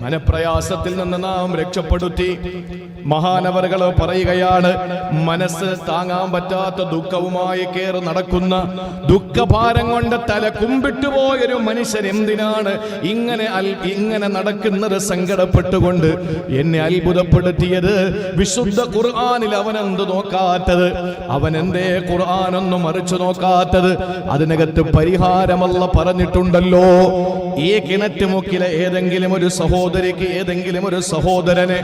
മനപ്രയാസത്തിൽ നിന്ന് നാം രക്ഷപ്പെടുത്തി. മഹാനവറുകൾ പറയുകയാണ് മനസ്സ് താങ്ങാൻ പറ്റാത്ത ദുഃഖവുമായി കയറി നടക്കുന്ന ദുഃഖഭാരം കൊണ്ട് തല കുമ്പിട്ടു പോയൊരു മനുഷ്യൻ എന്തിനാണ് ഇങ്ങനെ ഇങ്ങനെ നടക്കുന്നത് സങ്കടപ്പെട്ടുകൊണ്ട് എന്നെ അത്ഭുതപ്പെടുത്തിയത്? വിശുദ്ധ ഖുർആാനിൽ അവൻ എന്ത് നോക്കാത്തത്? അവൻ എന്തേ ഖുർആാനൊന്നും മറിച്ചു നോക്കാത്തത്? അതിനകത്ത് പരിഹാരമല്ല പറഞ്ഞിട്ടുണ്ടല്ലോ. ഈ കിണറ്റുമുക്കിലെ ഏതെങ്കിലും ഒരു സഹോദരിക്ക് ഏതെങ്കിലും ഒരു സഹോദരനെ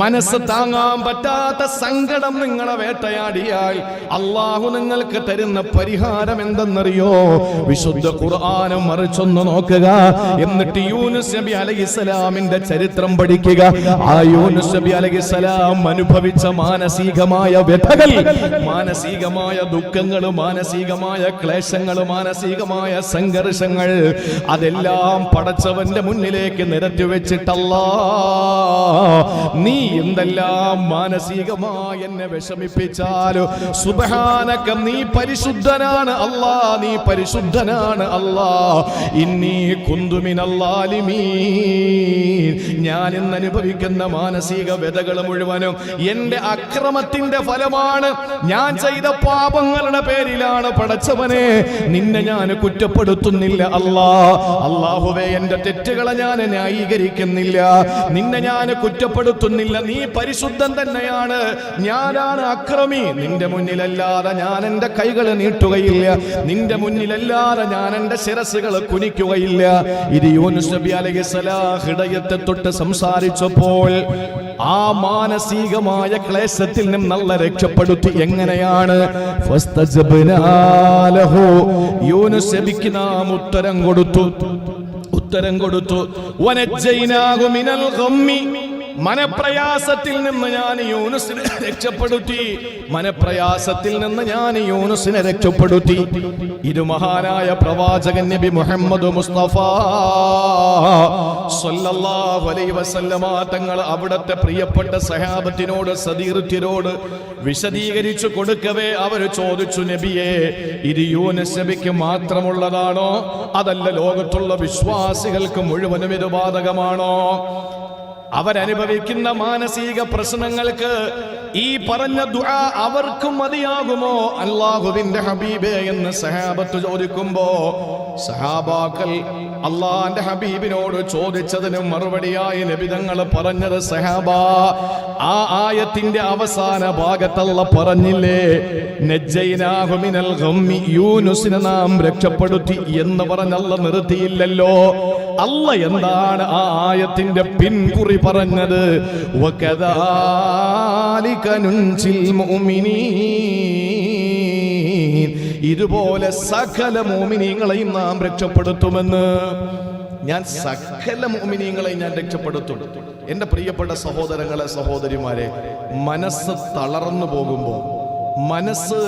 മനസ്സ് താങ്ങാൻ പറ്റാത്ത സങ്കടം നിങ്ങളെ വേട്ടയാടിയാൽ അള്ളാഹു നിങ്ങൾക്ക് തരുന്ന പരിഹാരം എന്തെന്നറിയോ? വിശുദ്ധ ഖുർആാനം മറിച്ചൊന്ന് നോക്കുക. എന്നിട്ട് യൂനുസ് നബി അലൈഹിസ്സലാമിന്റെ ചരിത്രം പഠിക്കുക. ആ യൂനുസ് നബി അലൈഹിസ്സലാം അനുഭവിച്ച മാനസികമായ വ്യഥകൾ മാനസികമായ ദുഃഖങ്ങൾ മാനസികമായ ക്ലേശങ്ങൾ മാനസികമായ സംഘർഷങ്ങൾ അതെല്ലാം പടച്ചവന്റെ മുന്നിലേക്ക് നിരത്തി വെച്ചിട്ടല്ല നീ എന്തെല്ലാം മാനസികമായി എന്നെ വിഷമിപ്പിച്ചാലോ സുബഹാനക്കം നീ പരിശുദ്ധനാണ് അല്ലാ നീ പരിശുദ്ധനാണ് അല്ലാ. ഇന്നീ കുന്തുമിനല്ലാലിമീ ഞാൻ ഇന്ന് അനുഭവിക്കുന്ന മാനസിക വ്യതകൾ മുഴുവനും എന്റെ അക്രമത്തിന്റെ ഫലമാണ്. ഞാൻ ചെയ്ത പാപങ്ങളുടെ പേരിലാണ് പടച്ചവനെ. നിന്നെ ഞാൻ കുറ്റപ്പെടുത്തുന്നില്ല അല്ലാ. അള്ളാഹുവേ എന്റെ തെറ്റുകളെ ഞാൻ ന്യായീകരിക്കുന്നില്ല നിന്നെ ഞാൻ കുറ്റപ്പെടുത്തുന്നില്ല. നീ പരിശുദ്ധൻ തന്നെയാണ്. ഞാനാണ് അക്രമി. നിന്റെ മുന്നിലല്ലാതെ ഞാൻ എന്റെ കൈകൾ നീട്ടുകയില്ല. നിന്റെ മുന്നിലല്ലാതെ ഞാൻ എന്റെ ശിരസുകൾ കുനിക്കുകയില്ല. ഇത് യൂനുസ് നബി അലൈഹിസ്സലാം ഹൃദയത്തെ തൊട്ട് സംസാരിച്ചപ്പോൾ ആ മാനസികമായ ക്ലേശത്തിൽ നിന്നും നല്ല രക്ഷപ്പെടുത്തി. എങ്ങനെയാണ്. യൂനുസ് നബിക്ക് നാം ഉത്തരം കൊടുത്തു. ഉത്തരം കൊടുത്തു. വനജൈനാകുമിനൽ മനപ്രയാസത്തിൽ നിന്ന് ഞാൻ യൂനുസിനെ രക്ഷപ്പെടുത്തി. മനപ്രയാസത്തിൽ നിന്ന് ഞാൻ യൂനുസിനെ രക്ഷപ്പെടുത്തി. ഇത് മഹാനായ പ്രവാചകൻ നബി മുഹമ്മദ് മുസ്തഫ സല്ലല്ലാഹു വസല്ലമ തങ്ങൾ അവിടത്തെ പ്രിയപ്പെട്ട സഹാബത്തിനോട് സദീർത്തിനോട് വിശദീകരിച്ചു കൊടുക്കവേ അവർ ചോദിച്ചു നബിയെ ഇത് യൂനസ് നബിക്ക് മാത്രമുള്ളതാണോ? അതല്ല ലോകത്തുള്ള വിശ്വാസികൾക്ക് മുഴുവനും ഇത് ബാധകമാണോ? അവരനുഭവിക്കുന്ന മാനസിക പ്രശ്നങ്ങൾക്ക് ഈ പറഞ്ഞ ദുആ അവർക്കും മതിയാകുമോ? അള്ളാഹുവിന്റെ ഹബീബേ എന്ന് സഹാബത്ത് ചോദിക്കുമ്പോ സഹാബാക്കൾ അള്ളാന്റെ ഹബീബിനോട് ചോദിച്ചതിന് മറുപടിയായി ലഭിതങ്ങൾ പറഞ്ഞത് സഹാബ ആ ആയത്തിന്റെ അവസാന ഭാഗത്തല്ല പറഞ്ഞില്ലേ? നെജ്ജൈനാഹുമിനൽ യൂനുസിനെ നാം രക്ഷപ്പെടുത്തി എന്ന് പറഞ്ഞല്ല നിർത്തിയില്ലല്ലോ. അല്ല എന്താണ് ആ ആയത്തിന്റെ പിൻകുറി പറഞ്ഞത്. ഇതുപോലെ സകല മോമിനീങ്ങളെയും നാം രക്ഷപ്പെടുത്തുമെന്ന് ഞാൻ സകല മോമിനീങ്ങളെയും ഞാൻ രക്ഷപ്പെടുത്തും. എന്റെ പ്രിയപ്പെട്ട സഹോദരങ്ങളെ സഹോദരിമാരെ മനസ്സ് തളർന്നു പോകുമ്പോൾ മനസ്സ്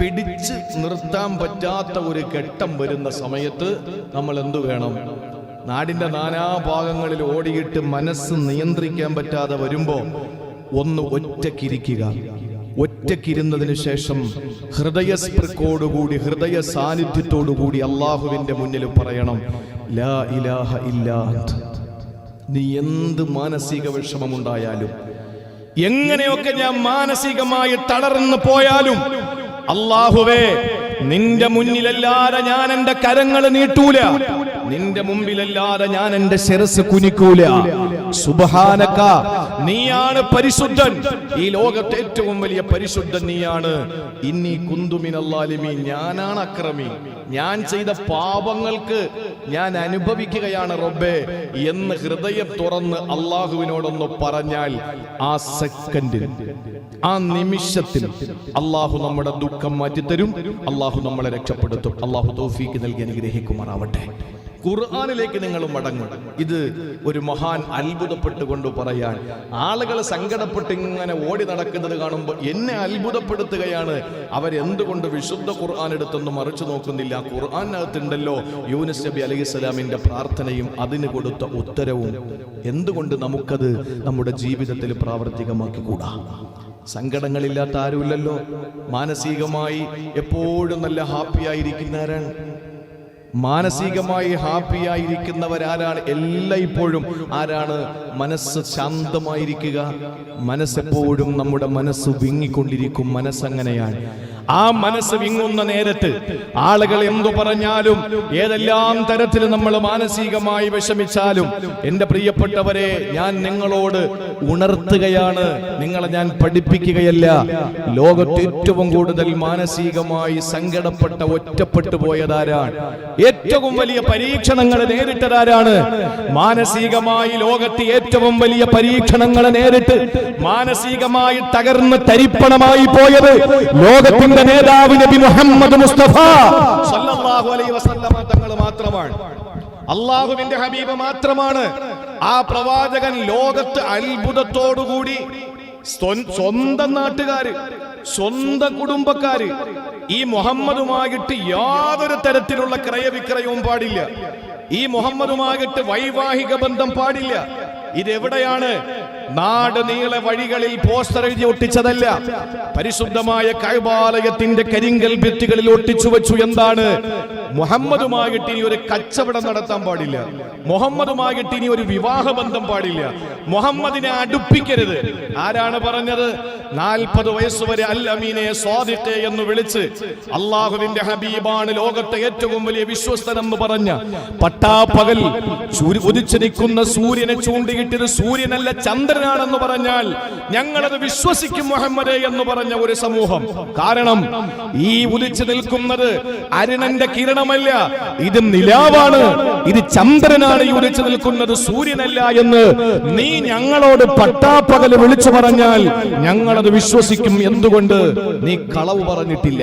പിടിച്ച് നിർത്താൻ പറ്റാത്ത ഒരു ഘട്ടം വരുന്ന സമയത്ത് നമ്മൾ എന്തു വേണം? നാടിന്റെ നാനാഭാഗങ്ങളിൽ ഓടിയിട്ട് മനസ്സ് നിയന്ത്രിക്കാൻ പറ്റാതെ വരുമ്പോ ഒന്ന് ഒറ്റക്കിരിക്കുക ഒറ്റക്കിരുന്നതിന് ശേഷം ഹൃദയസ്പൃക്കോടുകൂടി ഹൃദയ സാന്നിധ്യത്തോടുകൂടി അള്ളാഹുവിന്റെ മുന്നിൽ പറയണം ലാ ഇലാഹ. നീ എന്ത് മാനസിക വിഷമമുണ്ടായാലും എങ്ങനെയൊക്കെ ഞാൻ മാനസികമായി തളർന്നു പോയാലും അള്ളാഹുവേ നിന്റെ മുന്നിലല്ലാതെ ഞാൻ എന്റെ കരങ്ങൾ നീട്ടൂല നിന്റെ മുമ്പിലല്ലാതെ ഞാൻ എന്റെ ശിരസ് കുനിക്കൂല. സുബഹാനക്ക നീയാണ് പരിശുദ്ധൻ. ഈ ലോകത്തെ ഏറ്റവും വലിയ പരിശുദ്ധൻ നീയാണ്. ഇന്നി കുന്തുമിനല്ലാലിമി ഞാനാണ് അക്രമി. ഞാൻ ചെയ്ത പാപങ്ങൾക്ക് ഞാൻ അനുഭവിക്കുകയാണ് റബ്ബേ. എന്ന് ഹൃദയം തുറന്ന് അള്ളാഹുവിനോടൊന്ന് പറഞ്ഞാൽ ആ സെക്കൻഡിൽ ആ നിമിഷത്തിൽ അള്ളാഹു നമ്മുടെ ദുഃഖം മാറ്റിത്തരും. അള്ളാഹു നമ്മളെ രക്ഷപ്പെടുത്തും. അള്ളാഹു തോഫീക്ക് നൽകി അനുഗ്രഹിക്കുമാറാവട്ടെ. ഖുർആാനിലേക്ക് നിങ്ങൾ മടങ്ങും. ഇത് ഒരു മഹാൻ അത്ഭുതപ്പെട്ടുകൊണ്ട് പറയാൻ. ആളുകൾ സങ്കടപ്പെട്ട് ഇങ്ങനെ ഓടി നടക്കുന്നത് കാണുമ്പോൾ എന്നെ അത്ഭുതപ്പെടുത്തുകയാണ്. അവരെന്തുകൊണ്ട് വിശുദ്ധ ഖുർആൻ എടുത്തൊന്നും മറിച്ചു നോക്കുന്നില്ല? ഖുർആാനകത്തുണ്ടല്ലോ യൂനിസ് നബി അലൈഹിസ്സലാമിന്റെ പ്രാർത്ഥനയും അതിന് കൊടുത്ത ഉത്തരവും. എന്തുകൊണ്ട് നമുക്കത് നമ്മുടെ ജീവിതത്തിൽ പ്രാവർത്തികമാക്കിക്കൂടാ? സങ്കടങ്ങളില്ലാത്ത ആരുമില്ലല്ലോ? മാനസികമായി എപ്പോഴും നല്ല ഹാപ്പി ആയിരിക്കുന്നവരാണ്. മാനസികമായി ഹാപ്പിയായിരിക്കുന്നവരാരാണ് എല്ലായ്പ്പോഴും. ആരാണ്? മനസ്സ് ശാന്തമായിരിക്കുക. മനസ്സെപ്പോഴും നമ്മുടെ മനസ്സ് വിങ്ങിക്കൊണ്ടിരിക്കും. മനസ്സങ്ങനെയാണ്. ആ മനസ്സ് വിങ്ങുന്ന നേരത്ത് ആളുകൾ എന്തു പറഞ്ഞാലും ഏതെല്ലാം തരത്തിൽ നമ്മൾ മാനസികമായി വിഷമിച്ചാലും എന്റെ പ്രിയപ്പെട്ടവരെ ഞാൻ നിങ്ങളോട് ഉണർത്തുകയാണ്. നിങ്ങളെ ഞാൻ പഠിപ്പിക്കുകയല്ല. ലോകത്ത് ഏറ്റവും കൂടുതൽ മാനസികമായി സങ്കടപ്പെട്ട ഒറ്റപ്പെട്ടു പോയതാരാണ്? ഏറ്റവും വലിയ പരീക്ഷണങ്ങൾ നേരിട്ടതാരാണ്? മാനസികമായി ലോകത്ത് ഏറ്റവും വലിയ പരീക്ഷണങ്ങൾ നേരിട്ട് മാനസികമായി തകർന്ന് തരിപ്പണമായി പോയത് ലോകത്തിന്റെ നേതാവ് നബി മുഹമ്മദ് മുസ്തഫ സല്ലല്ലാഹു അലൈഹി വസല്ലമ തങ്ങൾ മാത്രമാണ്. അള്ളാഹുവിന്റെ ഹബീബ് മാത്രമാണ്. ആ പ്രവാചകൻ ലോകത്ത് അത്ഭുതത്തോടുകൂടി സ്വ- സ്വന്തം നാട്ടുകാര് സ്വന്തം കുടുംബക്കാര് ഈ മുഹമ്മദുമായിട്ട് യാതൊരു തരത്തിലുള്ള ക്രയവിക്രയവും പാടില്ല. ഈ മുഹമ്മദുമായിട്ട് വൈവാഹിക ബന്ധം പാടില്ല. ഇതെവിടെയാണ്? നാട് നീളെ വഴികളിൽ പോസ്റ്റർ എഴുതി ഒട്ടിച്ചതല്ല. പരിശുദ്ധമായ കൈബാലയത്തിന്റെ കരിങ്കൽ ഭിത്തികളിൽ ഒട്ടിച്ചു വെച്ചു. എന്താണ്? മുഹമ്മദുമായിട്ട് ഇനി ഒരു കച്ചവടം നടത്താൻ പാടില്ല. മുഹമ്മദുമായിട്ട് ഇനി ഒരു വിവാഹ ബന്ധം പാടില്ല. മുഹമ്മദിനെ അടുപ്പിക്കരുത്. ആരാണ് പറഞ്ഞത്? നാൽപ്പത് വയസ്സുവരെ അൽ അമീനെ സ്വാദിഖെ എന്ന് വിളിച്ച് അള്ളാഹുവിന്റെ ഹബീബാണ് ലോകത്തെ ഏറ്റവും വലിയ വിശ്വസ്തനെന്ന് പറഞ്ഞ പട്ടാപ്പകൽ ഉദിച്ചിരിക്കുന്ന സൂര്യനെ ചൂണ്ടിയിട്ടത് സൂര്യനല്ല ചന്ദ്രനാണെന്ന് പറഞ്ഞാൽ ഞങ്ങളത് വിശ്വസിക്കും മുഹമ്മദെ എന്ന് പറഞ്ഞ ഒരു സമൂഹം. കാരണം ഈ ഉദിച്ചു നിൽക്കുന്നത് അരുണന്റെ കിരണമല്ല. ഇത് നിലാവാണ്. ഇത് ചന്ദ്രനാണ് ഈ നിൽക്കുന്നത്. സൂര്യനല്ല എന്ന് നീ ഞങ്ങളോട് പട്ടാപ്പകൽ വിളിച്ചു പറഞ്ഞാൽ ഞങ്ങളത് വിശ്വസിക്കും എന്തുകൊണ്ട്? നീ കളവ് പറഞ്ഞിട്ടില്ല.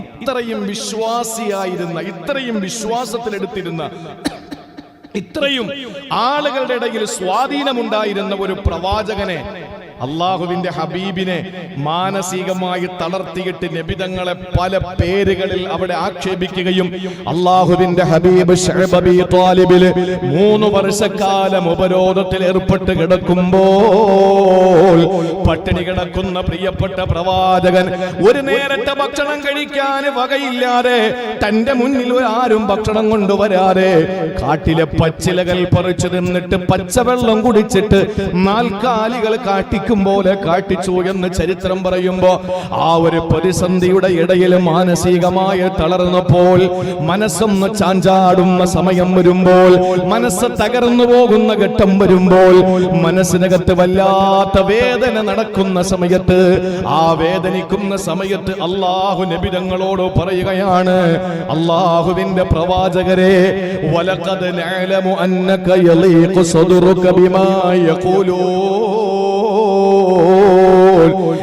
ഇത്രയും വിശ്വാസിയായിരുന്ന ഇത്രയും വിശ്വാസത്തിലെടുത്തിരുന്ന ഇത്രയും ആളുകളുടെ ഇടയിൽ സ്വാധീനമുണ്ടായിരുന്ന ഒരു പ്രവാചകനെ അള്ളാഹുവിന്റെ ഹബീബിനെ മാനസികമായി തളർത്തിയിട്ട് നബിതങ്ങളെ പല പേരുകളിൽ അവിടെ ആക്ഷേപിക്കുകയും അള്ളാഹുവിന്റെ ഹബീബ് ത്വാലിബിൽ മൂന്ന് വർഷക്കാലം ഉപരോധത്തിൽ ഏർപ്പെട്ട് കിടക്കുമ്പോൾ പട്ടിണി കിടക്കുന്ന പ്രിയപ്പെട്ട പ്രവാചകൻ ഒരു നേരത്തെ ഭക്ഷണം കഴിക്കാൻ വകയില്ലാതെ തന്റെ മുന്നിൽ ആരും ഭക്ഷണം കൊണ്ടുവരാതെ കാട്ടിലെ പച്ചിലകൾ പറിച്ചു നിന്നിട്ട് പച്ചവെള്ളം കുടിച്ചിട്ട് നാൽക്കാലികൾ കാട്ടിക്കും പോലെ കാട്ടിച്ചു എന്ന് ചരിത്രം പറയുമ്പോ ആ ഒരു പ്രതിസന്ധിയുടെ ഇടയിൽ മാനസികമായി തളർന്നപ്പോൾ മനസ്സൊന്ന് ചാഞ്ചാടുന്ന സമയം വരുമ്പോൾ മനസ്സ് തകർന്നു പോകുന്ന ഘട്ടം വരുമ്പോൾ മനസ്സിനകത്ത് വല്ലാത്ത വേദന നടക്കുന്ന സമയത്ത് ആ വേദനിക്കുന്ന സമയത്ത് അള്ളാഹു നബിതങ്ങളോട് പറയുകയാണ് അള്ളാഹുവിന്റെ പ്രവാചകരെ വലക്കത് അന്നക യലീഖു സദറുക ബിമാ യഖൂലൂൻ.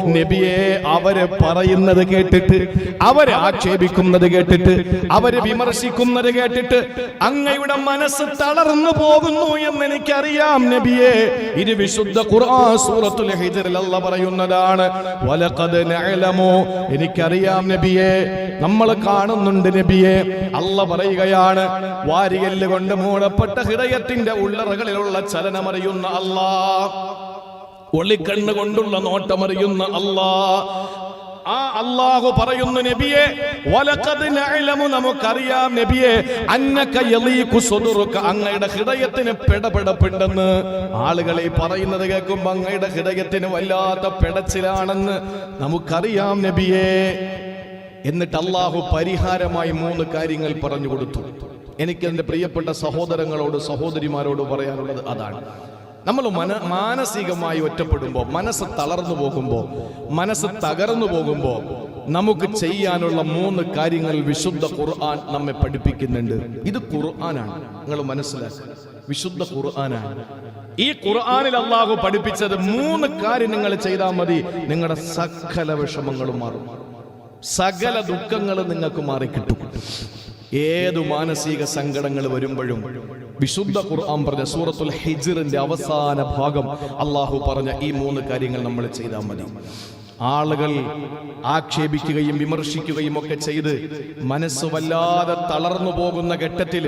നബിയെ അവർ പറയുന്നത് കേട്ടിട്ട് അവരെ ആക്ഷേപിക്കുന്നത് കേട്ടിട്ട് അവർ വിമർശിക്കുന്നത് കേട്ടിട്ട് അങ്ങയുടെ മനസ്സ് തളർന്നു പോകുന്നു എന്ന് എനിക്കറിയാം നബിയെ. ഇത് വിശുദ്ധ ഖുർആൻ സൂറത്തുൽ ഹിജ്റിൽ അല്ല പറയുന്നതാണ്. വലഖദ് നഅലമു. എനിക്കറിയാം നബിയെ. നമ്മൾ കാണുന്നുണ്ട് നബിയെ. അല്ല പറയുകയാണ് വാരിയല്ല് കൊണ്ട് മൂടപ്പെട്ട ഹൃദയത്തിന്റെ ഉള്ളറകളിലുള്ള ചലനമറിയുന്ന അല്ലാ ഒളിക്കണ്ണ് കൊണ്ടുള്ള നോട്ടമറിയുന്ന അല്ലാ. ആ അല്ലാഹു പറയുന്നു നബിയെ വലഖദ് നഅലമു നമുക്കറിയാം നബിയെ അന്നക യലീഖു സുദുറുക അങ്ങയുടെ ഹൃദയത്തിന് പെടപെടപ്പുണ്ടെന്ന്. ആളുകളെ പറയുന്നത് കേൾക്കുമ്പോൾ അങ്ങയുടെ ഹൃദയത്തിന് വല്ലാത്ത പെടച്ചിലാണെന്ന് നമുക്കറിയാം നബിയെ. എന്നിട്ട് അള്ളാഹു പരിഹാരമായി മൂന്ന് കാര്യങ്ങൾ പറഞ്ഞു കൊടുത്തു. എനിക്ക് എന്റെ പ്രിയപ്പെട്ട സഹോദരങ്ങളോട് സഹോദരിമാരോട് പറയാനുള്ളത് അതാണ്. നമ്മൾ മന മാനസികമായി ഒറ്റപ്പെടുമ്പോൾ മനസ്സ് തളർന്നു പോകുമ്പോൾ മനസ്സ് തകർന്നു പോകുമ്പോൾ നമുക്ക് ചെയ്യാനുള്ള മൂന്ന് കാര്യങ്ങൾ വിശുദ്ധ ഖുർആൻ നമ്മെ പഠിപ്പിക്കുന്നുണ്ട്. ഇത് ഖുർആനാണ്. നിങ്ങൾ മനസ്സിലാക്കുക. വിശുദ്ധ ഖുർആനാണ്. ഈ ഖുർആനിൽ അള്ളാഹു പഠിപ്പിച്ചത് മൂന്ന് കാര്യം നിങ്ങൾ ചെയ്താൽ മതി. നിങ്ങളുടെ സകല വിഷമങ്ങളും മാറും. സകല ദുഃഖങ്ങളും നിങ്ങൾക്ക് മാറിക്കിട്ടും. ഏതു മാനസിക സങ്കടങ്ങൾ വരുമ്പോഴും വിശുദ്ധ ഖുർആൻ പറഞ്ഞ സൂറത്തുൽ ഹിജ്റിന്റെ അവസാന ഭാഗം അള്ളാഹു പറഞ്ഞ ഈ മൂന്ന് കാര്യങ്ങൾ നമ്മൾ ചെയ്താൽ മതി. ആളുകൾ ആക്ഷേപിക്കുകയും വിമർശിക്കുകയും ഒക്കെ ചെയ്ത് മനസ്സ് വല്ലാതെ തളർന്നു പോകുന്ന ഘട്ടത്തിൽ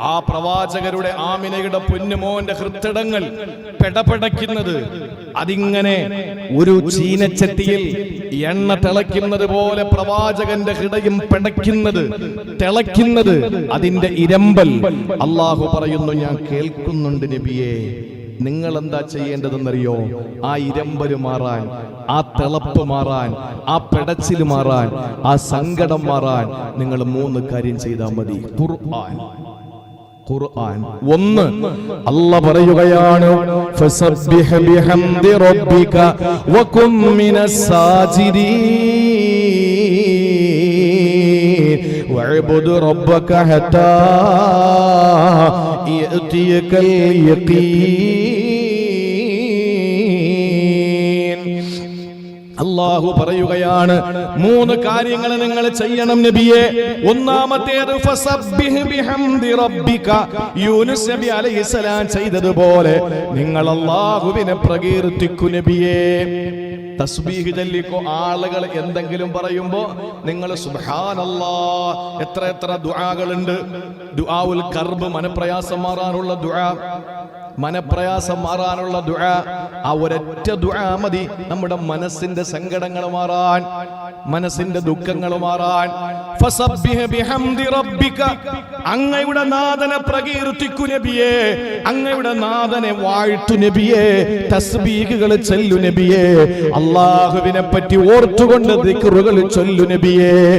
ആ പ്രവാചകരുടെ ആമിനയുടെ പൊന്നുമോന്റെ ഹൃത്തിടങ്ങൾ പെടപെടയ്ക്കുന്നത് അതിങ്ങനെ ഒരു ചീനച്ചട്ടിയിൽ എണ്ണ തിളയ്ക്കുന്നത് പോലെ പ്രവാചകന്റെ ഹൃദയം പിടയ്ക്കുന്നത് തിളയ്ക്കുന്നത് അതിന്റെ ഇരമ്പൽ. അള്ളാഹു പറയുന്നു ഞാൻ കേൾക്കുന്നുണ്ട് നബിയെ. നിങ്ങൾ എന്താ ചെയ്യേണ്ടതെന്നറിയോ? ആ ഇരമ്പൽ മാറാൻ ആ തിളപ്പ് മാറാൻ ആ പെടച്ചിൽ മാറാൻ ആ സങ്കടം മാറാൻ നിങ്ങൾ മൂന്ന് കാര്യം ചെയ്താൽ മതി. ഖുർആൻ. ഖുർആൻ. ഒന്ന് അല്ല പറയുകയാണ് ഫസബ്ബിഹ് ബിഹംദി റബ്ബിക വഅബ്ദു റബ്ബക ഹത്താ യഅതിയകൽ അള്ളാഹു പറയുകയാണ് മൂന്ന് കാര്യങ്ങൾ നിങ്ങൾ ചെയ്യണം നബിയെ. ഒന്നാമത്തേത് യൂനുസ് നബി അലൈഹിസ്സലാം ചെയ്തതുപോലെ നിങ്ങൾ അള്ളാഹുവിനെ പ്രകീർത്തിക്കു നബിയെ. തസ്ബീഹ് ചൊല്ലിക്കോ ആളുകൾ എന്തെങ്കിലും പറയുമ്പോ നിങ്ങൾ സുഹാനല്ലാ എത്ര എത്ര ദുആകളുണ്ട്. ദുആഉൽ കർബ് മനപ്രയാസം മാറാനുള്ള ദുആ. മനപ്രയാസം മാറാനുള്ള ദുആ. ആ ഒരൊറ്റ ദുആ മതി. നമ്മുടെ മനസ്സിന്റെ സങ്കടങ്ങൾ മാറാൻ മനസ്സിന്റെ ദുഃഖങ്ങൾ മാറാൻ. അങ്ങയുടെ നാഥനെ പ്രകീർത്തിക്കു നബിയെ. അങ്ങയുടെ നാഥനെ വാഴ്ത്തു നബിയെ. തസ്ബീഹുകൾ ചൊല്ലു നബിയെ. അള്ളാഹുവിനെ പറ്റി ഓർത്തുകൊണ്ട് ദിക്റുകൾ ചൊല്ലു നബിയെ.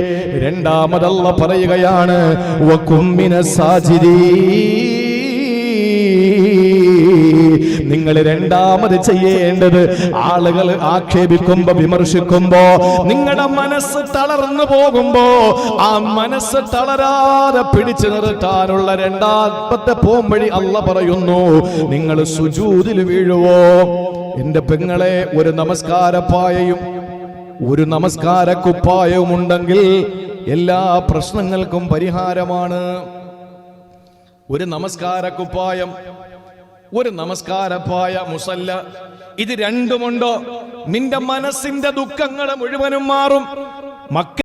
രണ്ടാമതല്ല പറയുകയാണ് വകുമ്മിന സാജിദീൻ. നിങ്ങൾ രണ്ടാമത് ചെയ്യേണ്ടത്. ആളുകൾ ആക്ഷേപിക്കുമ്പോ വിമർശിക്കുമ്പോ നിങ്ങളുടെ മനസ്സ് തളർന്നു പോകുമ്പോ ആ മനസ്സ് തളരാതെ പിടിച്ചു നിർത്താനുള്ള രണ്ടാമത്തെ പോംവഴി അല്ല പറയുന്നു. നിങ്ങൾ സുജൂതിൽ വീഴുവോ? എന്റെ പെങ്ങളെ ഒരു നമസ്കാരപ്പായയും ഒരു നമസ്കാര കുപ്പായവും ഉണ്ടെങ്കിൽ എല്ലാ പ്രശ്നങ്ങൾക്കും പരിഹാരമാണ്. ഒരു നമസ്കാര കുപ്പായം ഒരു നമസ്കാരപ്പായ മുസല്ല. ഇത് രണ്ടുമുണ്ടോ? നിന്റെ മനസ്സിന്റെ ദുഃഖങ്ങൾ മുഴുവനും മാറും. മക്ക